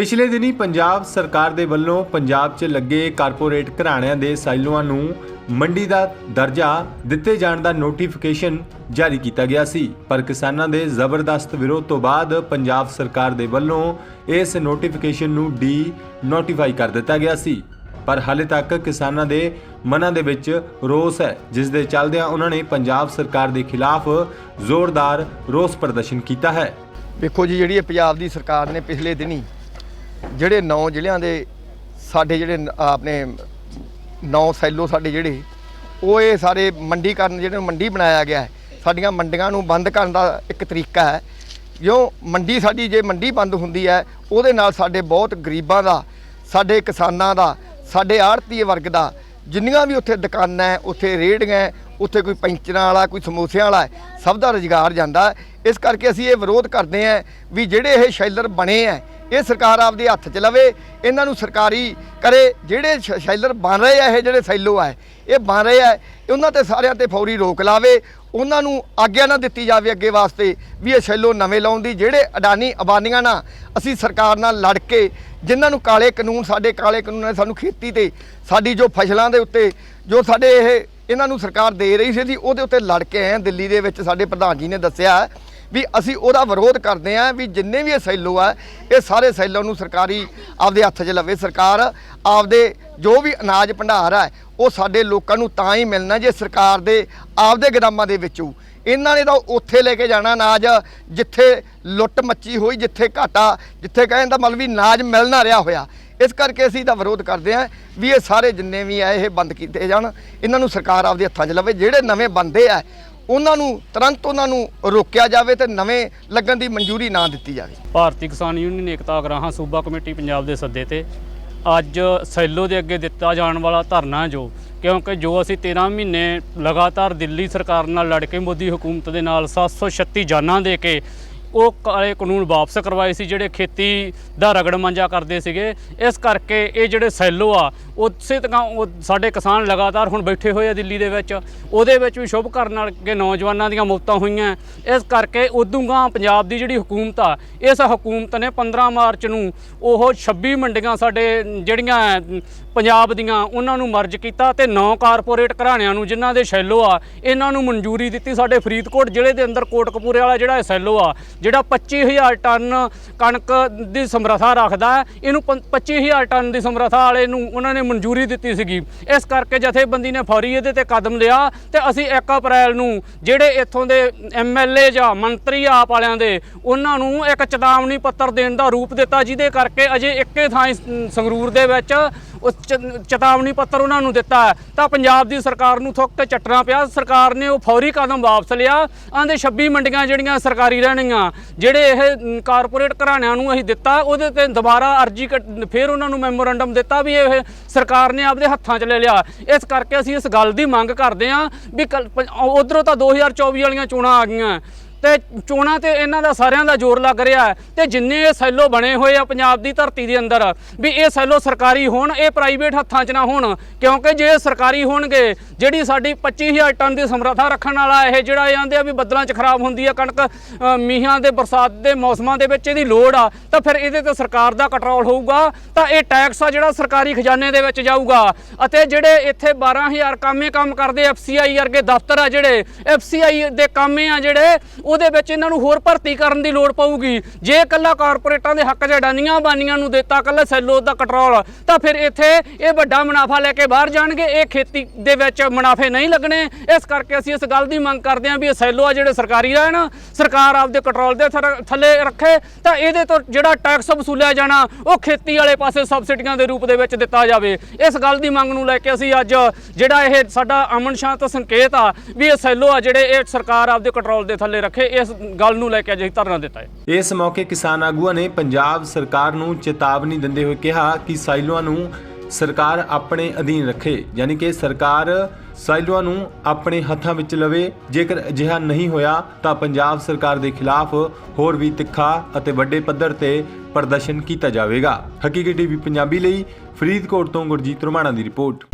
ਪਿਛਲੇ ਦਿਨੀ ਪੰਜਾਬ ਸਰਕਾਰ ਦੇ ਵੱਲੋਂ ਪੰਜਾਬ 'ਚ ਲੱਗੇ ਕਾਰਪੋਰੇਟ ਘਰਾਣਿਆਂ ਦੇ ਸਾਈਲੋਆਂ ਨੂੰ ਮੰਡੀ ਦਾ ਦਰਜਾ ਦਿੱਤੇ ਜਾਣ ਦਾ ਨੋਟੀਫਿਕੇਸ਼ਨ ਜਾਰੀ ਕੀਤਾ ਗਿਆ ਸੀ। ਪਰ ਕਿਸਾਨਾਂ ਦੇ ਜ਼ਬਰਦਸਤ ਵਿਰੋਧ ਤੋਂ ਬਾਅਦ ਪੰਜਾਬ ਸਰਕਾਰ ਦੇ ਵੱਲੋਂ ਇਸ ਨੋਟੀਫਿਕੇਸ਼ਨ ਨੂੰ ਡੀ ਨੋਟੀਫਾਈ ਕਰ ਦਿੱਤਾ ਗਿਆ ਸੀ। ਪਰ ਹਾਲੇ ਤੱਕ ਕਿਸਾਨਾਂ ਦੇ ਮਨਾਂ ਦੇ ਵਿੱਚ ਰੋਸ ਹੈ, ਜਿਸ ਦੇ ਚੱਲਦਿਆਂ ਉਹਨਾਂ ਨੇ ਪੰਜਾਬ ਸਰਕਾਰ ਦੇ ਖਿਲਾਫ ਜ਼ੋਰਦਾਰ ਰੋਸ ਪ੍ਰਦਰਸ਼ਨ ਕੀਤਾ ਹੈ। ਵੇਖੋ ਜੀ, ਜਿਹੜੀ ਪੰਜਾਬ ਦੀ ਸਰਕਾਰ ਨੇ ਪਿਛਲੇ ਦਿਨੀ ਜਿਹੜੇ ਨੌ ਜ਼ਿਲ੍ਹਿਆਂ ਦੇ ਸਾਡੇ ਜਿਹੜੇ ਆਪਣੇ ਨੌ ਸੈਲੋ ਸਾਡੇ ਜਿਹੜੇ, ਉਹ ਇਹ ਸਾਰੇ ਮੰਡੀਕਰਨ ਜਿਹੜੇ ਮੰਡੀ ਬਣਾਇਆ ਗਿਆ ਹੈ। ਸਾਡੀਆਂ ਮੰਡੀਆਂ ਨੂੰ ਬੰਦ ਕਰਨ ਦਾ ਇੱਕ ਤਰੀਕਾ ਹੈ। ਜੋ ਮੰਡੀ ਸਾਡੀ ਜੇ ਮੰਡੀ ਬੰਦ ਹੁੰਦੀ ਹੈ, ਉਹਦੇ ਨਾਲ ਸਾਡੇ ਬਹੁਤ ਗਰੀਬਾਂ ਦਾ, ਸਾਡੇ ਕਿਸਾਨਾਂ ਦਾ, ਸਾਡੇ ਆੜਤੀ ਵਰਗ ਦਾ, ਜਿੰਨੀਆਂ ਵੀ ਉੱਥੇ ਦੁਕਾਨਾਂ ਉੱਥੇ ਰੇਹੜੀਆਂ ਉੱਥੇ ਕੋਈ ਪੈਂਚਰਾਂ ਵਾਲਾ, ਕੋਈ ਸਮੋਸਿਆਂ ਵਾਲਾ ਸਭ ਦਾ ਰੁਜ਼ਗਾਰ ਜਾਂਦਾ ਇਸ ਕਰਕੇ ਅਸੀਂ ਇਹ ਵਿਰੋਧ ਕਰਦੇ ਹਾਂ ਵੀ ਜਿਹੜੇ ਇਹ ਸ਼ੈਲਰ ਬਣੇ ਹੈ ਇਹ ਸਰਕਾਰ ਆਪਦੇ ਹੱਥ 'ਚ ਲਵੇ, ਇਹਨਾਂ ਨੂੰ ਸਰਕਾਰੀ ਕਰੇ, ਜਿਹੜੇ ਸ਼- ਸ਼ੈਲਰ ਬਣ ਰਹੇ ਆ, ਇਹ ਜਿਹੜੇ ਸੈਲੋ ਆ, ਇਹ ਬਣ ਰਹੇ ਆ, ਉਹਨਾਂ ਤੇ ਸਾਰਿਆਂ ਤੇ ਫੌਰੀ ਰੋਕ ਲਾਵੇ, ਉਹਨਾਂ ਨੂੰ ਆਗਿਆ ਨਾ ਦਿੱਤੀ ਜਾਵੇ ਅੱਗੇ ਵਾਸਤੇ ਵੀ ਇਹ ਸ਼ੈਲੋ ਨਵੇਂ ਲਾਉਣ ਦੀ, ਜਿਹੜੇ ਅਡਾਨੀ ਅਬਾਨੀਆਂ ਨਾਲ ਅਸੀਂ ਸਰਕਾਰ ਨਾਲ ਲੜ ਕੇ, ਜਿਨ੍ਹਾਂ ਨੂੰ ਕਾਲੇ ਕਾਨੂੰਨ, ਸਾਡੇ ਕਾਲੇ ਕਾਨੂੰਨ ਨੇ ਸਾਨੂੰ ਖੇਤੀ ਤੇ, ਸਾਡੀ ਜੋ ਫਸਲਾਂ ਦੇ ਉੱਤੇ, ਜੋ ਸਾਡੇ ਇਹ, ਇਹਨਾਂ ਨੂੰ ਸਰਕਾਰ ਦੇ ਰਹੀ ਸੀ ਜੀ ਉਹਦੇ ਉੱਤੇ ਲੜ ਕੇ ਆਏ ਦਿੱਲੀ ਦੇ ਵਿੱਚ ਸਾਡੇ ਪ੍ਰਧਾਨ ਜੀ ਨੇ ਦੱਸਿਆ ਵੀ ਅਸੀਂ ਉਹਦਾ ਵਿਰੋਧ ਕਰਦੇ ਆਂ ਵੀ ਜਿੰਨੇ ਵੀ ਇਹ ਸੈਲੋ ਆ, ਇਹ ਸਾਰੇ ਸੈਲੋ ਨੂੰ ਸਰਕਾਰੀ ਆਪਦੇ ਹੱਥ 'ਚ ਲਵੇ। ਸਰਕਾਰ ਆਪਦੇ ਜੋ ਵੀ ਅਨਾਜ ਭੰਡਾਰ ਹੈ ਉਹ ਸਾਡੇ ਲੋਕਾਂ ਨੂੰ ਤਾਂ ਹੀ ਮਿਲਣਾ ਜੇ ਸਰਕਾਰ ਦੇ ਆਪਦੇ ਗਦਾਮਾਂ ਦੇ ਵਿੱਚੋਂ ਇਹਨਾਂ ਨੇ ਤਾਂ ਉੱਥੇ ਲੈ ਕੇ ਜਾਣਾ ਅਨਾਜ, ਜਿੱਥੇ ਲੁੱਟ ਮੱਚੀ ਹੋਈ, ਜਿੱਥੇ ਘਾਟਾ, ਜਿੱਥੇ ਕਹਿੰਦਾ ਦਾ ਮਤਲਬ ਵੀ ਅਨਾਜ ਮਿਲ ਨਾ ਰਿਹਾ ਹੋਇਆ। ਇਸ ਕਰਕੇ ਅਸੀਂ ਦਾ ਵਿਰੋਧ ਕਰਦੇ ਆਂ ਵੀ ਇਹ ਸਾਰੇ ਜਿੰਨੇ ਵੀ ਆ, ਇਹ ਬੰਦ ਕੀਤੇ ਜਾਣ। ਇਹਨਾਂ ਨੂੰ ਸਰਕਾਰ ਆਪਦੇ ਹੱਥਾਂ 'ਚ ਲਵੇ। ਜਿਹੜੇ ਨਵੇਂ ਬੰਦੇ ਆ ਉਹਨਾਂ ਨੂੰ ਤੁਰੰਤ ਉਹਨਾਂ ਨੂੰ ਰੋਕਿਆ ਜਾਵੇ ਤੇ ਨਵੇਂ ਲੱਗਣ ਦੀ ਮਨਜ਼ੂਰੀ ਨਾ ਦਿੱਤੀ ਜਾਵੇ। ਭਾਰਤੀ ਕਿਸਾਨ ਯੂਨੀਅਨ ਏਕਤਾ ਅਗਰਾਹਾਂ ਸੂਬਾ ਕਮੇਟੀ ਪੰਜਾਬ ਦੇ ਸੱਦੇ ਤੇ ਅੱਜ ਸੈਲੋ ਦੇ ਅੱਗੇ ਦਿੱਤਾ ਜਾਣ ਵਾਲਾ ਧਰਨਾ ਜੋ, ਕਿਉਂਕਿ ਜੋ ਅਸੀਂ 13 ਮਹੀਨੇ ਲਗਾਤਾਰ ਦਿੱਲੀ ਸਰਕਾਰ ਨਾਲ ਲੜ ਕੇ ਮੋਦੀ ਹਕੂਮਤ ਦੇ ਨਾਲ 736 ਜਾਨਾਂ ਦੇ ਕੇ ਉਹ ਕਾਲੇ ਕਾਨੂੰਨ ਵਾਪਸ ਕਰਵਾਏ ਸੀ, ਜਿਹੜੇ ਖੇਤੀ ਦਾ ਰਗੜ ਮੰਜਾ ਕਰਦੇ ਸੀਗੇ। ਇਸ ਕਰਕੇ ਇਹ ਜਿਹੜੇ ਸੈਲੋ ਆ, ਉਸੇ ਤਰ੍ਹਾਂ ਸਾਡੇ ਕਿਸਾਨ ਲਗਾਤਾਰ ਹੁਣ ਬੈਠੇ ਹੋਏ ਆ ਦਿੱਲੀ ਦੇ ਵਿੱਚ। ਉਹਦੇ ਵਿੱਚ ਵੀ ਸ਼ੁਭ ਕਰਨ ਨਾਲ ਕਿ ਨੌਜਵਾਨਾਂ ਦੀਆਂ ਮੌਤਾਂ ਹੋਈਆਂ। ਇਸ ਕਰਕੇ ਉਦੋਂਗਾ ਪੰਜਾਬ ਦੀ ਜਿਹੜੀ ਹਕੂਮਤ ਆ, ਇਸ ਹਕੂਮਤ ਨੇ 15 ਮਾਰਚ ਨੂੰ ਉਹ 26 ਮੰਡੀਆਂ ਸਾਡੇ ਜਿਹੜੀਆਂ ਪੰਜਾਬ ਦੀਆਂ, ਉਹਨਾਂ ਨੂੰ ਮਰਜ ਕੀਤਾ ਤੇ ਨੌ ਕਾਰਪੋਰੇਟ ਘਰਾਣਿਆਂ ਨੂੰ, ਜਿਨ੍ਹਾਂ ਦੇ ਸ਼ੈਲੋ ਆ, ਇਹਨਾਂ ਨੂੰ ਮਨਜ਼ੂਰੀ ਦਿੱਤੀ ਸਾਡੇ ਫਰੀਦਕੋਟ ਜ਼ਿਲ੍ਹੇ ਦੇ ਅੰਦਰ ਕੋਟਕਪੂਰੇ ਵਾਲਾ ਜਿਹੜਾ ਇਹ ਸੈਲੋ ਆ ਜਿਹੜਾ 25000 ਟਨ ਕਣਕ ਦੀ ਸਮਰੱਥਾ ਰੱਖਦਾ ਇਹਨੂੰ ਪੰ- 25000 ਟਨ ਦੀ ਸਮਰੱਥਾ ਵਾਲੇ ਨੂੰ ਉਹਨਾਂ ਨੇ ਮਨਜ਼ੂਰੀ ਦਿੱਤੀ ਸੀਗੀ। ਇਸ ਕਰਕੇ ਜਥੇਬੰਦੀ ਨੇ ਫੌਰੀ ਇਹਦੇ ਤੇ ਕਦਮ ਲਿਆ ਤੇ ਅਸੀਂ 1 ਅਪ੍ਰੈਲ ਨੂੰ ਜਿਹੜੇ ਇੱਥੋਂ ਦੇ ਐਮਐਲਏ ਜਾਂ ਮੰਤਰੀ ਆਪ ਵਾਲਿਆਂ ਦੇ, ਉਹਨਾਂ ਨੂੰ ਇੱਕ ਚੇਤਾਵਨੀ ਪੱਤਰ ਦੇਣ ਦਾ ਰੂਪ ਦਿੱਤਾ, ਜਿਹਦੇ ਕਰਕੇ ਅਜੇ ਇੱਕੇ ਥਾਂ ਸੰਗਰੂਰ ਦੇ ਵਿੱਚ ਉਸ ਚੇਤਾਵਨੀ ਪੱਤਰ ਉਹਨਾਂ ਨੂੰ ਦਿੱਤਾ ਤਾਂ ਪੰਜਾਬ ਦੀ ਸਰਕਾਰ ਨੂੰ ਥੁੱਕ ਕੇ ਚੱਟਣਾ ਪਿਆ। ਸਰਕਾਰ ਨੇ ਉਹ ਫੌਰੀ ਕਦਮ ਵਾਪਸ ਲਿਆ। ਆਂਦੇ 26 ਮੰਡੀਆਂ ਜਿਹੜੀਆਂ ਸਰਕਾਰੀ ਰਹਿਣਗੀਆਂ ਜਿਹੜੇ ਇਹ ਕਾਰਪੋਰੇਟ ਘਰਾਣਿਆਂ ਨੂੰ ਅਸੀਂ ਦਿੱਤਾ, ਉਹਦੇ ਤੇ ਦੁਬਾਰਾ ਅਰਜੀ ਕੱਟ- ਫਿਰ ਉਹਨਾਂ ਨੂੰ ਮੈਮੋਰੰਡਮ ਦਿੱਤਾ ਵੀ ਇਹ ਸਰਕਾਰ ਨੇ ਆਪਦੇ ਹੱਥਾਂ 'ਚ ਲੈ ਲਿਆ। ਇਸ ਕਰਕੇ ਅਸੀਂ ਇਸ ਗੱਲ ਦੀ ਮੰਗ ਕਰਦੇ ਹਾਂ ਵੀ ਉਧਰੋਂ ਤਾਂ 2024 ਵਾਲੀਆਂ ਚੋਣਾਂ ਆ ਗਈਆਂ। ਤੇ ਚੋਣਾਂ ਤੇ ਇਹਨਾਂ ਦਾ ਸਾਰਿਆਂ ਦਾ ਜ਼ੋਰ ਲੱਗ ਰਿਹਾ ਹੈ ਤੇ ਜਿੰਨੇ ਇਹ ਸੈਲੋ ਬਣੇ ਹੋਏ ਆ ਪੰਜਾਬ ਦੀ ਧਰਤੀ ਦੇ ਅੰਦਰ ਵੀ ਇਹ ਸੈਲੋ ਸਰਕਾਰੀ ਹੋਣ ਇਹ ਪ੍ਰਾਈਵੇਟ ਹੱਥਾਂ 'ਚ ਨਾ ਹੋਣ ਕਿਉਂਕਿ ਜੇ ਸਰਕਾਰੀ ਹੋਣਗੇ ਜਿਹੜੀ ਸਾਡੀ 25000 ਟਨ ਦੀ ਸਮਰੱਥਾ ਰੱਖਣ ਵਾਲਾ ਇਹ ਜਿਹੜਾ ਇਹ ਆਂਦੇ ਆ ਵੀ ਬੱਦਲਾਂ 'ਚ ਖਰਾਬ ਹੁੰਦੀ ਆ ਕਣਕ ਅ, ਮੀਂਹਾਂ ਦੇ ਬਰਸਾਤ ਦੇ ਮੌਸਮਾਂ ਦੇ ਵਿੱਚ ਇਹਦੀ ਲੋੜ ਆ ਤਾਂ ਫਿਰ ਇਹਦੇ ਤੇ ਸਰਕਾਰ ਦਾ ਕੰਟਰੋਲ ਹੋਊਗਾ ਤਾਂ ਇਹ ਟੈਕਸ ਆ ਜਿਹੜਾ ਸਰਕਾਰੀ ਖਜ਼ਾਨੇ ਦੇ ਵਿੱਚ ਜਾਊਗਾ। ਅਤੇ ਜਿਹੜੇ ਇੱਥੇ 12000 ਕਾਮੇ ਕੰਮ ਕਰਦੇ ਐਫਸੀਆਈ ਵਰਗੇ ਦਫ਼ਤਰ ਆ ਜਿਹੜੇ ਐਫਸੀਆਈ ਦੇ ਕਾਮੇ ਆ ਜਿਹੜੇ ਉਹਦੇ ਵਿੱਚ ਇਹਨਾਂ ਨੂੰ ਹੋਰ ਭਰਤੀ ਕਰਨ ਦੀ ਲੋੜ ਪਊਗੀ। ਜੇ ਇਕੱਲਾ ਕਾਰਪੋਰੇਟਾਂ ਦੇ ਹੱਕ 'ਚ ਅਡਾਨੀਆਂ ਬਾਨੀਆਂ ਨੂੰ ਦਿੱਤਾ ਇਕੱਲਾ ਸੈਲੋ ਦਾ ਕੰਟਰੋਲ, ਤਾਂ ਫਿਰ ਇੱਥੇ ਇਹ ਵੱਡਾ ਮੁਨਾਫਾ ਲੈ ਕੇ ਬਾਹਰ ਜਾਣਗੇ। ਇਹ ਖੇਤੀ ਦੇ ਵਿੱਚ ਮੁਨਾਫੇ ਨਹੀਂ ਲੱਗਣੇ। ਇਸ ਕਰਕੇ ਅਸੀਂ ਇਸ ਗੱਲ ਦੀ ਮੰਗ ਕਰਦੇ ਹਾਂ ਵੀ ਇਹ ਸੈਲੋ ਆ ਜਿਹੜੇ ਸਰਕਾਰੀ ਰਹਿਣ, ਸਰਕਾਰ ਆਪਦੇ ਕੰਟਰੋਲ ਦੇ ਥਰ- ਥੱਲੇ ਰੱਖੇ, ਤਾਂ ਇਹਦੇ ਤੋਂ ਜਿਹੜਾ ਟੈਕਸ ਵਸੂਲਿਆ ਜਾਣਾ, ਉਹ ਖੇਤੀ ਵਾਲੇ ਪਾਸੇ ਸਬਸਿਡੀਆਂ ਦੇ ਰੂਪ ਦੇ ਵਿੱਚ ਦਿੱਤਾ ਜਾਵੇ। ਇਸ ਗੱਲ ਦੀ ਮੰਗ ਨੂੰ ਲੈ ਕੇ ਅਸੀਂ ਅੱਜ ਜਿਹੜਾ ਇਹ ਸਾਡਾ ਅਮਨ ਸ਼ਾਂਤ ਸੰਕੇਤ ਆ, ਵੀ ਇਹ ਸੈਲੋ ਆ ਜਿਹੜੇ ਇਹ ਸਰਕਾਰ ਆਪਦੇ ਕੰਟਰੋਲ ਦੇ ਥੱਲੇ ਰੱਖੇ। ਇਸ ਗੱਲ ਨੂੰ ਲੈ ਕੇ ਅੱਜ ਧਰਨਾ ਦਿੱਤਾ ਹੈ। ਇਸ ਮੌਕੇ ਕਿਸਾਨ ਆਗੂਆਂ ਨੇ ਪੰਜਾਬ ਸਰਕਾਰ ਨੂੰ ਚੇਤਾਵਨੀ ਦਿੰਦੇ ਹੋਏ ਕਿਹਾ ਕਿ ਸਾਈਲੋਆਂ ਨੂੰ ਸਰਕਾਰ ਆਪਣੇ ਅਧੀਨ ਰੱਖੇ, ਯਾਨੀ ਕਿ ਸਰਕਾਰ ਸਾਈਲੋਆਂ ਨੂੰ ਆਪਣੇ ਹੱਥਾਂ ਵਿੱਚ ਲਵੇ, ਜੇਕਰ ਅਜਿਹਾ ਨਹੀਂ ਹੋਇਆ ਤਾਂ ਪੰਜਾਬ ਸਰਕਾਰ ਦੇ ਖਿਲਾਫ ਹੋਰ ਵੀ ਤਿੱਖਾ ਅਤੇ ਵੱਡੇ ਪੱਧਰ ਤੇ ਪ੍ਰਦਰਸ਼ਨ ਕੀਤਾ ਜਾਵੇਗਾ। ਹਕੀਕੀ ਟੀਵੀ ਪੰਜਾਬੀ ਲਈ ਫਰੀਦਕੋਟ ਤੋਂ ਗੁਰਜੀਤ ਰੁਮਾਣਾ ਦੀ ਰਿਪੋਰਟ।